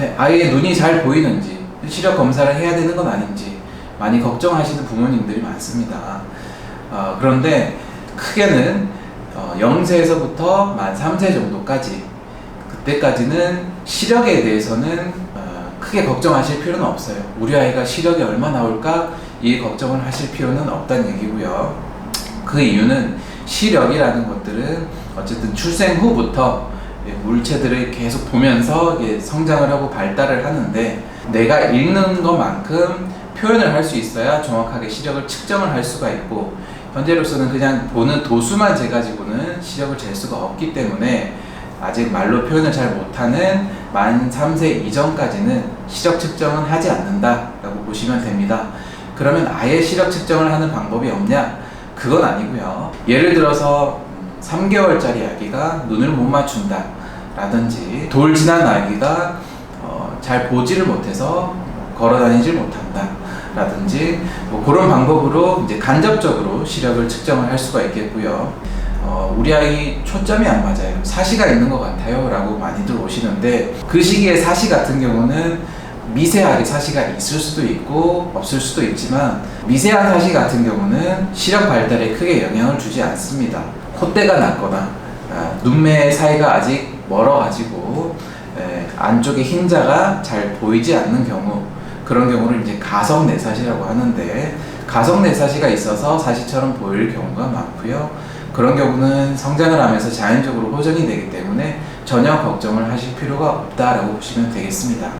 네, 아이의 눈이 잘 보이는지 시력 검사를 해야 되는 건 아닌지 많이 걱정하시는 부모님들이 많습니다. 어, 그런데 크게는 어, 0세에서부터 만 3세 정도까지 그때까지는 시력에 대해서는 어, 크게 걱정하실 필요는 없어요. 우리 아이가 시력이 얼마 나올까 이 걱정을 하실 필요는 없다는 얘기고요. 그 이유는 시력이라는 것들은 어쨌든 출생 후부터 예, 물체들을 계속 보면서 예, 성장을 하고 발달을 하는데 내가 읽는 것만큼 표현을 할 수 있어야 정확하게 시력을 측정을 할 수가 있고 현재로서는 그냥 보는 도수만 재가지고는 시력을 잴 수가 없기 때문에 아직 말로 표현을 잘 못하는 만 3세 이전까지는 시력 측정은 하지 않는다라고 보시면 됩니다. 그러면 아예 시력 측정을 하는 방법이 없냐? 그건 아니고요. 예를 들어서 3개월짜리 아기가 눈을 못 맞춘다 라든지 돌 지난 아기가 어, 잘 보지를 못해서 걸어 다니질 못한다 라든지 뭐 그런 방법으로 이제 간접적으로 시력을 측정을 할 수가 있겠고요. 어, 우리 아이 초점이 안 맞아요. 사시가 있는 것 같아요. 라고 많이들 오시는데 그 시기에 사시 같은 경우는 미세하게 사시가 있을 수도 있고 없을 수도 있지만 미세한 사시 같은 경우는 시력 발달에 크게 영향을 주지 않습니다. 콧대가 낮거나 아, 눈매 사이가 아직 멀어가지고 에, 안쪽에 흰자가 잘 보이지 않는 경우 그런 경우를 이제 가성 내사시라고 하는데 가성 내사시가 있어서 사시처럼 보일 경우가 많고요. 그런 경우는 성장을 하면서 자연적으로 호전이 되기 때문에 전혀 걱정을 하실 필요가 없다라고 보시면 되겠습니다.